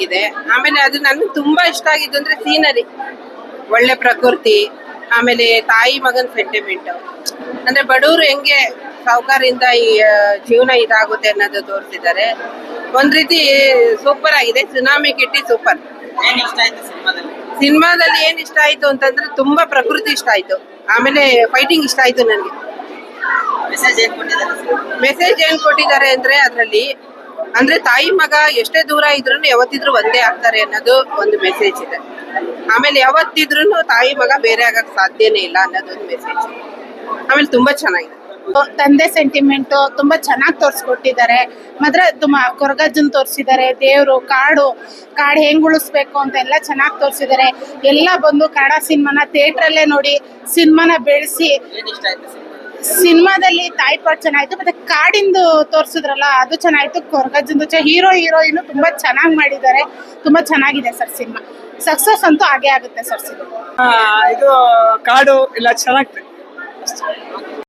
ಆಗಿದೆ. ಆಮೇಲೆ ಅದು ನನಗೆ ತುಂಬಾ ಇಷ್ಟ ಆಗಿದ್ದು ಅಂದ್ರೆ ಸೀನರಿ. ಒಳ್ಳೆ ಪ್ರಕೃತಿ ಆಮೇಲೆ ತಾಯಿ ಮಗನ ಸೆಂಟಿಮೆಂಟ್ ಅಂದ್ರೆ ಬಡವರು ಹೆಂಗೆ ಸಾವುಕಾರಿಂದ ಈ ಜೀವನ ಇದಾಗುತ್ತೆ ಅನ್ನೋದು ತೋರಿಸಿದ್ದಾರೆ. ಒಂದ್ ರೀತಿ ಸೂಪರ್ ಆಗಿದೆ. ಸುನಾಮಿ ಕಿಟ್ಟಿ ಸೂಪರ್ ಸಿನಿಮಾದಲ್ಲಿ? ಏನ್ ಇಷ್ಟ ಆಯ್ತು ಅಂತಂದ್ರೆ ತುಂಬಾ ಪ್ರಕೃತಿ ಇಷ್ಟ ಆಯ್ತು. ಆಮೇಲೆ ಫೈಟಿಂಗ್ ಇಷ್ಟ ಆಯ್ತು ನನಗೆ. ಮೆಸೇಜ್ ಏನ್ ಕೊಟ್ಟಿದ್ದಾರೆ ಅಂದ್ರೆ ಅದ್ರಲ್ಲಿ ಅಂದ್ರೆ ತಾಯಿ ಮಗ ಎಷ್ಟೇ ದೂರ ಇದ್ರು ಯಾವತ್ತಿದ್ರು ಒಂದೇ ಆಗ್ತಾರೆ ಅನ್ನೋದು ಒಂದು ಮೆಸೇಜ್ ಇದೆ. ಆಮೇಲೆ ಯಾವತ್ತಿದ್ರು ತಾಯಿ ಮಗ ಬೇರೆ ಆಗಕ್ ಸಾಧ್ಯನೇ ಇಲ್ಲ ಅನ್ನೋದು ಒಂದು ಮೆಸೇಜ್ ಆಮೇಲೆ ತುಂಬಾ ಚೆನ್ನಾಗಿದೆ. ತಂದೆ ಸೆಂಟಿಮೆಂಟ್ ತುಂಬಾ ಚೆನ್ನಾಗಿ ತೋರಿಸ್ಕೊಟ್ಟಿದ್ದಾರೆ. ಮಾತ್ರ ತುಂಬ ಕೊರಗಜ್ಜನ್ ತೋರಿಸಿದ್ದಾರೆ ದೇವರು ಕಾಡು ಕಾಡು ಹೆಂಗ್ ಉಳಿಸ್ಬೇಕು ಅಂತ ಎಲ್ಲ ಚೆನ್ನಾಗಿ ತೋರಿಸಿದ್ದಾರೆ. ಎಲ್ಲ ಬಂದು ಕನ್ನಡ ಸಿನಿಮಾನ ಥಿಯೇಟ್ರಲ್ಲೇ ನೋಡಿ ಸಿನಿಮಾನ ಬೆಳೆಸಿ ಸಿನಿಮಾದಲ್ಲಿ ತಾಯಿ ಪಾಟ್ ಚೆನ್ನಾಯ್ತು ಮತ್ತೆ ಕಾಡಿಂದು ತೋರಿಸಿದ್ರಲ್ಲ, ಅದು ಚೆನ್ನಾಯ್ತು ಕೊರಗಜ್ಜಂದು ಹೀರೋ ಹೀರೋಯಿನ್ ತುಂಬಾ ಚೆನ್ನಾಗಿ ಮಾಡಿದ್ದಾರೆ. ತುಂಬಾ ಚೆನ್ನಾಗಿದೆ ಸರ್ ಸಿನಿಮಾ. ಸಕ್ಸಸ್ ಅಂತೂ ಹಾಗೆ ಆಗುತ್ತೆ ಸರ್ ಸಿನಿಮಾ. ಇದು ಕಾಡು ಇಲ್ಲ ಚೆನ್ನಾಗ್ತದೆ